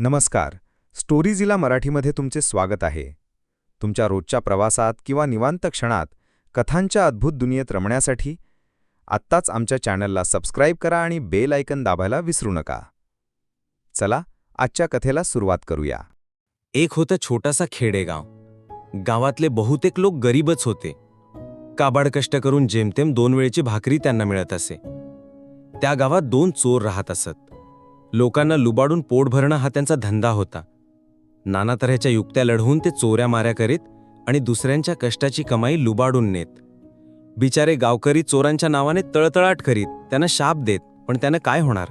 नमस्कार. स्टोरीजीला मराठीमध्ये तुमचे स्वागत आहे. तुमच्या रोजच्या प्रवासात किंवा निवांत क्षणात कथांच्या अद्भुत दुनियेत रमण्यासाठी आत्ताच आमच्या चॅनलला सबस्क्राईब करा आणि बेल आयकन दाबायला विसरू नका. चला आजच्या कथेला सुरुवात करूया. एक होतं छोटासा खेडेगाव. गावातले बहुतेक लोक गरीबच होते. काबाड कष्ट करून जेमतेम दोन वेळची भाकरी त्यांना मिळत असे. त्या गावात दोन चोर राहत असत. लोकांना लुबाडून पोट भरणं हा त्यांचा धंदा होता. नाना तऱ्हेच्या युक्त्या लढवून ते चोऱ्या माऱ्या करीत आणि दुसऱ्यांच्या कष्टाची कमाई लुबाडून नेत. बिचारे गावकरी चोरांच्या नावाने तळतळाट करीत त्यांना शाप देत पण त्यानं काय होणार?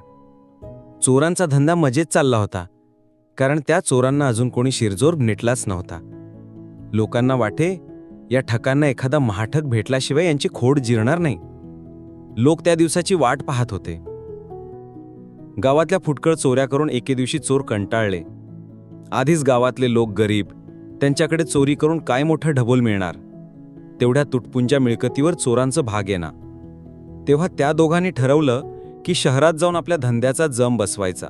चोरांचा धंदा मजेत चालला होता कारण त्या चोरांना अजून कोणी शिरजोर नेटलाच नव्हता. लोकांना वाटे या ठकांना एखादा महाठक भेटल्याशिवाय यांची खोड जिरणार नाही. लोक त्या दिवसाची वाट पाहत होते. गावातल्या फुटकळ चोऱ्या करून एके दिवशी चोर कंटाळले. आधीच गावातले लोक गरीब त्यांच्याकडे चोरी करून काय मोठं ढबोल मिळणार? तेवढ्या तुटपुंच्या मिळकतीवर चोरांचं भाग येणार. तेव्हा त्या दोघांनी ठरवलं की शहरात जाऊन आपल्या धंद्याचा जम बसवायचा.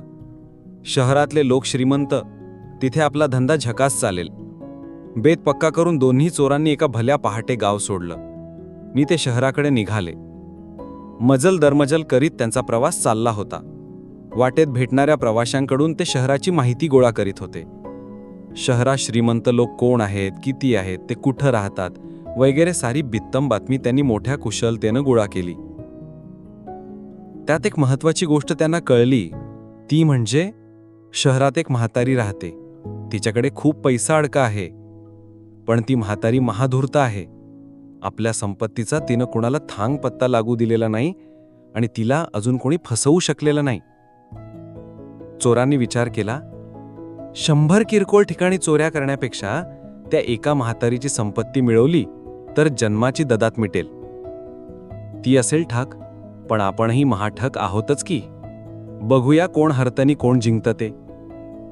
शहरातले लोक श्रीमंत तिथे आपला धंदा झकास चालेल. बेत पक्का करून दोन्ही चोरांनी एका भल्या पहाटे गाव सोडलं. मी ते शहराकडे निघाले. मजल दरमजल करीत त्यांचा प्रवास चालला होता. वाटेत भेटणाऱ्या प्रवाशांकडून ते शहराची माहिती गोळा करीत होते. शहरात श्रीमंत लोक कोण आहेत किती आहेत ते कुठं राहतात वगैरे सारी बित्तम बातमी त्यांनी मोठ्या कुशलतेनं गोळा केली. त्यात एक महत्वाची गोष्ट त्यांना कळली ती म्हणजे शहरात एक म्हातारी राहते. तिच्याकडे खूप पैसा अडका आहे पण ती म्हातारी महाधूर्त आहे. आपल्या संपत्तीचा तिनं कुणाला थांग पत्ता लागू दिलेला नाही आणि तिला अजून कोणी फसवू शकलेलं नाही. चोरांनी विचार केला शंभर किरकोळ ठिकाणी चोऱ्या करण्यापेक्षा त्या एका म्हातारीची संपत्ती मिळवली तर जन्माची ददात मिटेल. ती असेल ठाक पण आपणही महाठक आहोतच की. बघूया कोण हरतनी कोण जिंकतं ते.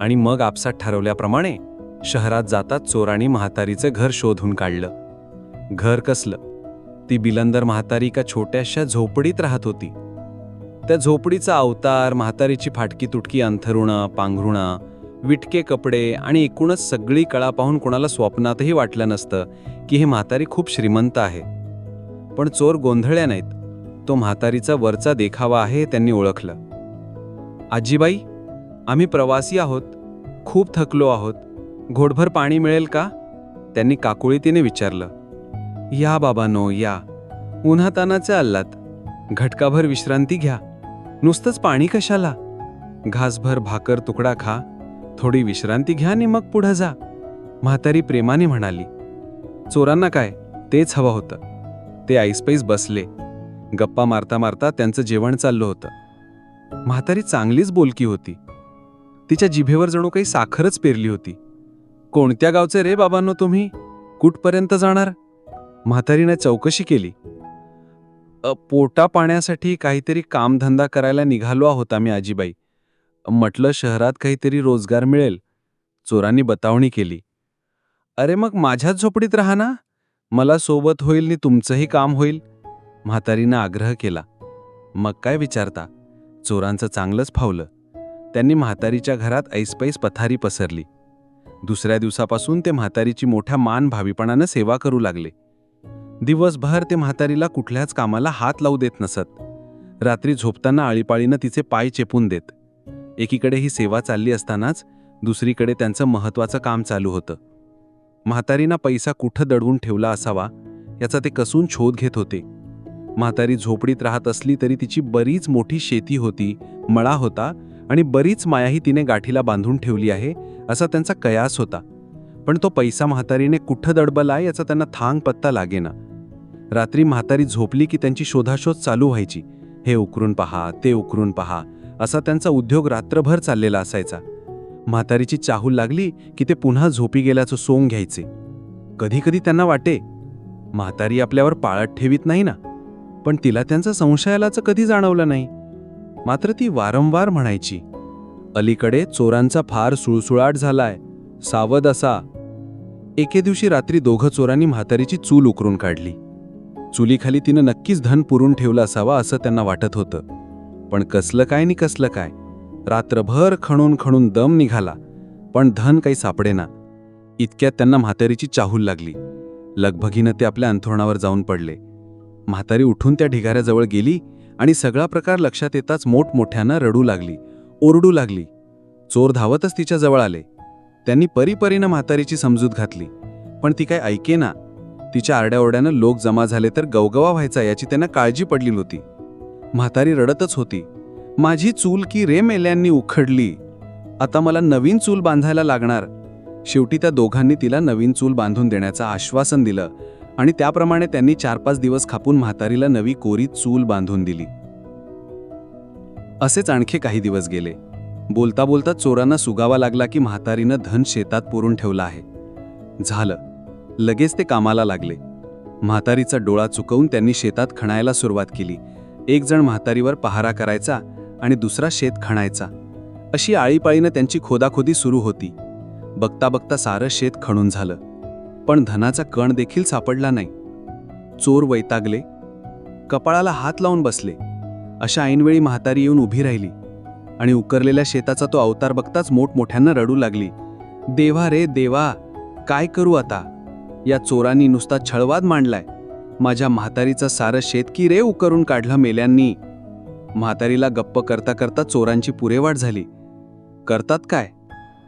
आणि मग आपसात ठरवल्याप्रमाणे शहरात जाता चोरांनी म्हातारीचं घर शोधून काढलं. घर कसलं? ती बिलंदर म्हातारी का छोट्याशा झोपडीत राहत होती. त्या झोपडीचा अवतार म्हातारीची फाटकी तुटकी अंथरुणं पांघरुणं विटके कपडे आणि एकूणच सगळी कळा पाहून कोणाला स्वप्नातही वाटलं नसतं की हे म्हातारी खूप श्रीमंत आहे. पण चोर गोंधळ्या नाहीत. तो म्हातारीचा वरचा देखावा आहे त्यांनी ओळखलं. आजीबाई आम्ही प्रवासी आहोत. खूप थकलो आहोत. घोडभर पाणी मिळेल का? त्यांनी काकुळीतीने विचारलं. या बाबानो या. उन्हातानाचे आल्लात घटकाभर विश्रांती घ्या. नुसतंच पाणी कशाला? घासभर भाकर तुकडा खा थोडी विश्रांती घ्या आणि मग पुढं जा म्हातारी प्रेमाने म्हणाली. चोरांना काय? तेच हवं होतं. ते आईसपैस बसले. गप्पा मारता मारता त्यांचं जेवण चाललं होतं. म्हातारी चांगलीच बोलकी होती. तिच्या जिभेवर जणू काही साखरच पेरली होती. कोणत्या गावचे रे बाबांनो तुम्ही? कुठपर्यंत जाणार? म्हातारीने चौकशी केली. पोटा पाण्यासाठी काहीतरी कामधंदा करायला निघालो आहोत आम्ही आजीबाई. म्हटलं शहरात काहीतरी रोजगार मिळेल. चोरांनी बतावणी केली. अरे मग माझ्याच झोपडीत राहा ना. मला सोबत होईल नि तुमचंही काम होईल. म्हातारीनं आग्रह केला. मग काय विचारता? चोरांचं चांगलंच फावलं. त्यांनी म्हातारीच्या घरात ऐसपैस पथारी पसरली. दुसऱ्या दिवसापासून ते म्हातारीची मोठ्या मान भावीपणानं सेवा करू लागले. दिवसभर ते म्हातारीला कुठल्याच कामाला हात लावू देत नसत. रात्री झोपताना आळीपाळीनं तिचे पाय चेपून देत. एकीकडे ही सेवा चालली असतानाच दुसरीकडे त्यांचं महत्वाचं काम चालू होतं. म्हातारीना पैसा कुठं दडवून ठेवला असावा याचा ते कसून शोध घेत होते. म्हातारी झोपडीत राहत असली तरी तिची बरीच मोठी शेती होती मळा होता आणि बरीच मायाही तिने गाठीला बांधून ठेवली आहे असा त्यांचा कयास होता. पण तो पैसा म्हातारीने कुठं दडबला याचा त्यांना थांग पत्ता लागेना. रात्री म्हातारी झोपली की त्यांची शोधाशोध चालू व्हायची. हे उकरून पहा ते उकरून पहा असा त्यांचा उद्योग रात्रभर चाललेला असायचा. म्हातारीची चाहूल लागली की ते पुन्हा झोपी गेल्याचं सोंग घ्यायचे. कधी कधी त्यांना वाटे म्हातारी आपल्यावर पाळत ठेवीत नाही ना? पण तिला त्यांचं संशयालाचं कधी जाणवलं नाही? मात्र ती वारंवार म्हणायची अलीकडे चोरांचा फार सुळसुळाट झालाय सावध असा. एके दिवशी रात्री दोघं चोरांनी म्हातारीची चूल उकरून काढली. चुलीखाली तिनं नक्कीच धन पुरून ठेवलं असावा असं त्यांना वाटत होतं. पण कसलं काय नि कसलं काय? रात्रभर खणून खणून दम निघाला पण धन काही सापडेना. इतक्यात त्यांना म्हातारीची चाहूल लागली. लगभगीनं ते आपल्या अंथरुणावर जाऊन पडले. म्हातारी उठून त्या ढिगाऱ्याजवळ गेली आणि सगळा प्रकार लक्षात येताच मोठमोठ्यानं रडू लागली ओरडू लागली. चोर धावतच तिच्या जवळ आले. त्यांनी परीपरीनं म्हातारीची समजूत घातली. पण ती काय ऐकेना? तिच्या आरड्याओरड्यानं लोक जमा झाले तर गवगवा व्हायचा याची त्यांना काळजी पडली होती म्हातारी रडतच होती. माझी चूल की रे मेल्यांनी उखडली. आता मला नवीन चूल बांधायला लागणार. शेवटी त्या दोघांनी तिला नवीन चूल बांधून देण्याचं आश्वासन दिलं आणि त्याप्रमाणे त्यांनी चार पाच दिवस खापून म्हातारीला नवी कोरी चूल बांधून दिली. असेच आणखी काही दिवस गेले. बोलता बोलता चोरांना सुगावा लागला की म्हातारीनं धन शेतात पुरून ठेवलं आहे. झालं. लगेच ते कामाला लागले. म्हातारीचा डोळा चुकवून त्यांनी शेतात खणायला सुरुवात केली. एक जण म्हातारीवर पहारा करायचा आणि दुसरा शेत खणायचा. अशी आळीपाळीनं त्यांची खोदाखोदी सुरू होती. बघता बघता सारं शेत खणून झालं. पण धनाचा कण देखील सापडला नाही. चोर वैतागले. कपाळाला हात लावून बसले. अशा ऐनवेळी म्हातारी येऊन उभी राहिली. आणि उकरलेल्या शेताचा तो अवतार बघताच मोठमोठ्यांना रडू लागली. देवा रे देवा काय करू आता? या चोरांनी नुसता छळवाद मांडलाय. माझ्या म्हातारीचं सारं शेतकी रे उकरून काढलं मेल्यांनी. म्हातारीला गप्प करता करता चोरांची पुरेवाट झाली. करतात काय?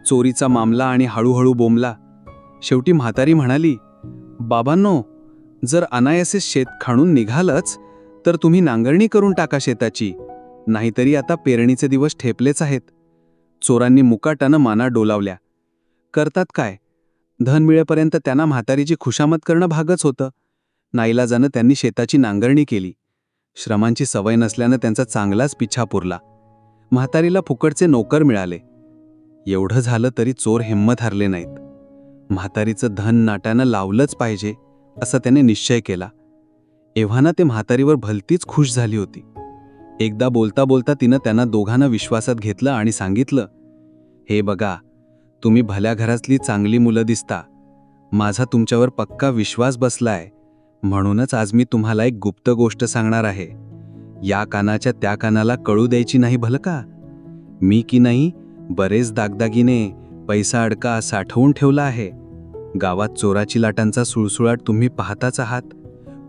चोरीचा मामला आणि हळूहळू बोंबला. शेवटी म्हातारी म्हणाली बाबांनो जर अनायासे शेत खाणून निघालंच तर तुम्ही नांगरणी करून टाका शेताची. नाहीतरी आता पेरणीचे दिवस ठेपलेच आहेत. चोरांनी मुकाटानं माना डोलावल्या. करतात काय? धन मिळेपर्यंत त्यांना म्हातारीची खुशामत करणं भागच होतं. नाईलाजानं त्यांनी शेताची नांगरणी केली. श्रमांची सवय नसल्यानं त्यांचा चांगलाच पिछा पुरला. म्हातारीला फुकटचे नोकर मिळाले. एवढं झालं तरी चोर हिंमत हरले नाहीत. म्हातारीचं धन नाट्यानं लावलंच पाहिजे असा त्याने निश्चय केला. एव्हाना ते म्हातारीवर भलतीच खुश झाली होती. एकदा बोलता बोलता तिनं त्यांना दोघांना विश्वासात घेतलं आणि सांगितलं हे बघा तुम्ही भल्या घरातली चांगली मुलं दिसता. माझा तुमच्यावर पक्का विश्वास बसलाय. म्हणूनच आज मी तुम्हाला एक गुप्त गोष्ट सांगणार आहे. या कानाच्या त्या कानाला कळू द्यायची नाही भलं का? मी की नाही बरेच दागदागिने पैसा अडका साठवून ठेवला आहे. गावात चोराची लाटांचा सुळसुळाट तुम्ही पाहताच आहात.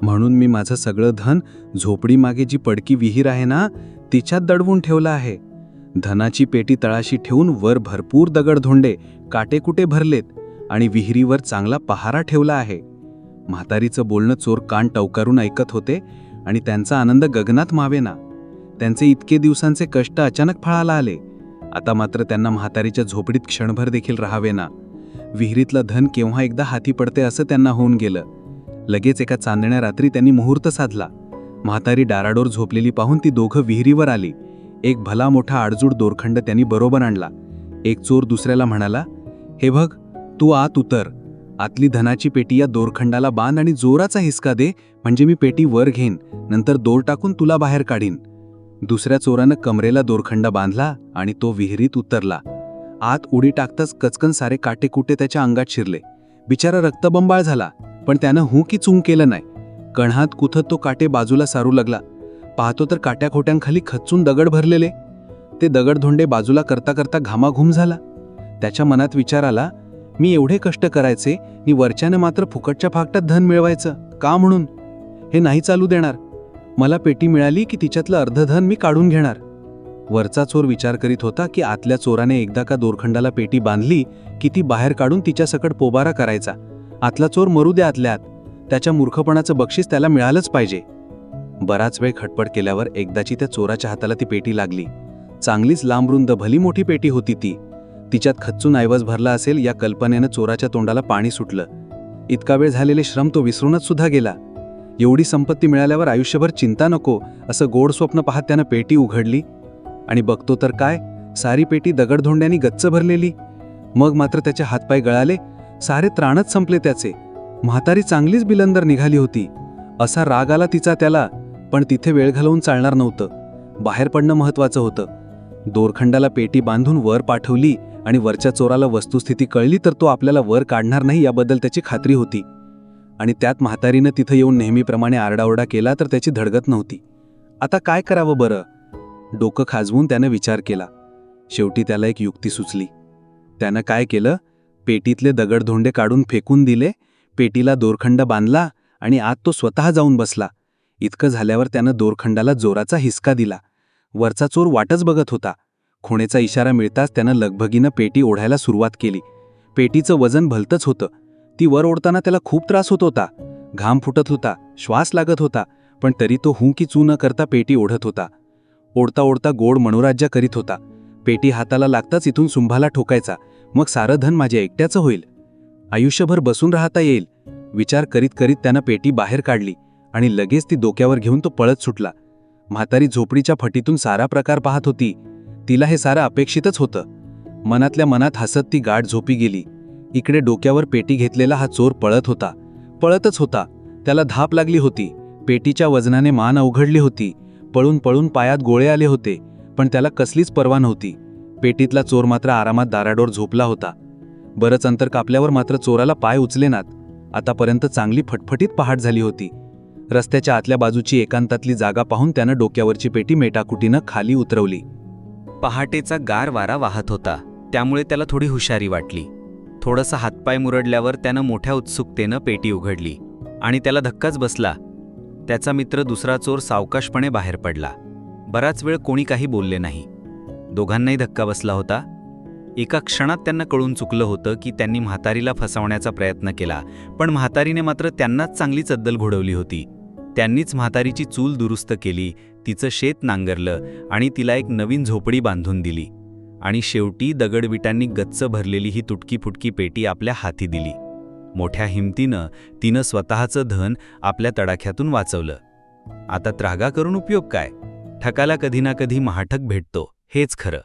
म्हणून मी माझं सगळं धन झोपडीमागे जी पडकी विहीर आहे ना तिच्यात दडवून ठेवलं आहे. धनाची पेटी तळाशी ठेवून वर भरपूर दगडधोंडे काटेकुटे भरलेत आणि विहिरीवर चांगला पहारा ठेवला आहे. म्हातारीचं बोलणं चोर कान टवकारून ऐकत होते आणि त्यांचा आनंद गगनात मावेना. त्यांचे इतके दिवसांचे कष्ट अचानक फळाला आले. आता मात्र त्यांना म्हातारीच्या झोपडीत क्षणभर देखील राहावेना. विहिरीतलं धन केव्हा एकदा हाती पडते असं त्यांना होऊन गेलं. लगेच एका चांदण्या रात्री त्यांनी मुहूर्त साधला. म्हातारी डाराडोर झोपलेली पाहून ती दोघं विहिरीवर आली. एक भला मोठा आडजूड दोरखंड त्यांनी बरोबर आणला. एक चोर दुसऱ्याला म्हणाला हे बघ तू आत उतर. आतली धनाची पेटी या दोरखंडाला बांध आणि जोराचा हिसका दे म्हणजे मी पेटी वर घेईन नंतर दोर टाकून तुला बाहेर काढीन. दुसऱ्या चोरानं कमरेला दोरखंड बांधला आणि तो विहिरीत उतरला. आत उडी टाकताच कचकन सारे काटेकुटे त्याच्या अंगात शिरले. बिचारा रक्तबंबाळ झाला पण त्यानं हू की चुंग केलं नाही. कणात कुथत तो काटे बाजूला सारू लागला. पाहतो तर काट्याखोट्यांखाली खच्चून दगड भरलेले. ते दगडधोंडे बाजूला करता करता घामाघूम झाला. त्याच्या मनात विचार आला मी एवढे कष्ट करायचे मी वरच्यानं मात्र फुकटच्या फाकटात धन मिळवायचं का म्हणून? हे नाही चालू देणार. मला पेटी मिळाली की तिच्यातलं अर्ध धन मी काढून घेणार. वरचा चोर विचार करीत होता की आतल्या चोराने एकदा का दोरखंडाला पेटी बांधली की ती बाहेर काढून तिच्यासकट पोबारा करायचा. आतला चोर मरू द्या आतल्या आत त्याच्या मूर्खपणाचं बक्षीस त्याला मिळालंच पाहिजे. बराच वेळ खटपट केल्यावर एकदाची त्या चोराच्या हाताला ती पेटी लागली. चांगलीच लांबरुंद भली मोठी पेटी होती ती. तिच्यात खच्चून ऐवज भरला असेल या कल्पनेनं चोराच्या तोंडाला पाणी सुटलं. इतका वेळ झालेले श्रम तो विसरूनच सुद्धा गेला. एवढी संपत्ती मिळाल्यावर आयुष्यभर चिंता नको असं गोड स्वप्न पाहत त्यानं पेटी उघडली. आणि बघतो तर काय सारी पेटी दगडधोंड्यांनी गच्च भरलेली. मग मात्र त्याचे हातपाय गळाले सारे त्राणच संपले त्याचे. म्हातारी चांगलीच बिलंदर निघाली होती. असा राग आला तिचा त्याला पण तिथे वेळ घालवून चालणार नव्हतं. बाहेर पडणं महत्वाचं होतं. दोरखंडाला पेटी बांधून वर पाठवली आणि वरच्या चोराला वस्तुस्थिती कळली तर तो आपल्याला वर काढणार नाही याबद्दल त्याची खात्री होती. आणि त्यात म्हातारीनं तिथं येऊन नेहमीप्रमाणे आरडाओरडा केला तर त्याची धडगत नव्हती. आता काय करावं बरं? डोकं खाजवून त्यानं विचार केला. शेवटी त्याला एक युक्ती सुचली. त्यानं काय केलं? पेटीतले दगडधोंडे काढून फेकून दिले पेटीला दोरखंड बांधला आणि आत तो स्वतः जाऊन बसला. इतकं झाल्यावर त्यानं दोरखंडाला जोराचा हिसका दिला. वरचा चोर वाटच बघत होता. खुणेचा इशारा मिळताच त्यानं लगभगीनं पेटी ओढायला सुरुवात केली. पेटीचं वजन भलतंच होतं. ती वर ओढताना त्याला खूप त्रास होत होता. घाम फुटत होता श्वास लागत होता पण तरी तो हू की चू न करता पेटी ओढत होता. ओढता ओढता गोड मनोराज्य करीत होता. पेटी हाताला लागताच इथून सुंभाला ठोकायचा. मग सारं धन माझ्या एकट्याचं होईल. आयुष्यभर बसून राहता येईल. विचार करीत करीत त्यानं पेटी बाहेर काढली. आणि लगेच ती डोक्यावर घेऊन तो पळत सुटला. म्हातारी झोपडीच्या फटीतून सारा प्रकार पाहत होती. तिला हे सारं अपेक्षितच होतं. मनातल्या मनात हसत ती गाठ झोपी गेली. इकडे डोक्यावर पेटी घेतलेला हा चोर पळत होता. पळतच होता. त्याला धाप लागली होती. पेटीच्या वजनाने मान अवघडली होती. पळून पळून पायात गोळे आले होते पण त्याला कसलीच पर्वा नव्हती. पेटीतला चोर मात्र आरामात दाराडोर झोपला होता. बरंच अंतर कापल्यावर मात्र चोराला पाय उचलेनात. आतापर्यंत चांगली फटफटीत पहाट झाली होती. रस्त्याच्या आतल्या बाजूची एकांतातली जागा पाहून त्यानं डोक्यावरची पेटी मेटाकुटीनं खाली उतरवली. पहाटेचा गार वारा वाहत होता. त्यामुळे त्याला थोडी हुशारी वाटली. थोडंसं हातपाय मुरडल्यावर त्यानं मोठ्या उत्सुकतेनं पेटी उघडली आणि त्याला धक्काच बसला. त्याचा मित्र दुसरा चोर सावकाशपणे बाहेर पडला. बराच वेळ कोणी काही बोलले नाही. दोघांनाही धक्का बसला होता. एका क्षणात त्यांना कळून चुकलं होतं की त्यांनी म्हातारीला फसवण्याचा प्रयत्न केला पण म्हातारीने मात्र त्यांनाच चांगली चद्दल घोडवली होती. त्यांनीच म्हातारीची चूल दुरुस्त केली तिचं शेत नांगरलं आणि तिला एक नवीन झोपडी बांधून दिली. आणि शेवटी दगडविटांनी गच्च भरलेली ही तुटकी फुटकी पेटी आपल्या हाती दिली. मोठ्या हिमतीनं तिनं स्वतःचं धन आपल्या तडाख्यातून वाचवलं. आता त्रागा करून उपयोग काय? ठकाला कधी ना कधी महाठक भेटतो हेच खरं.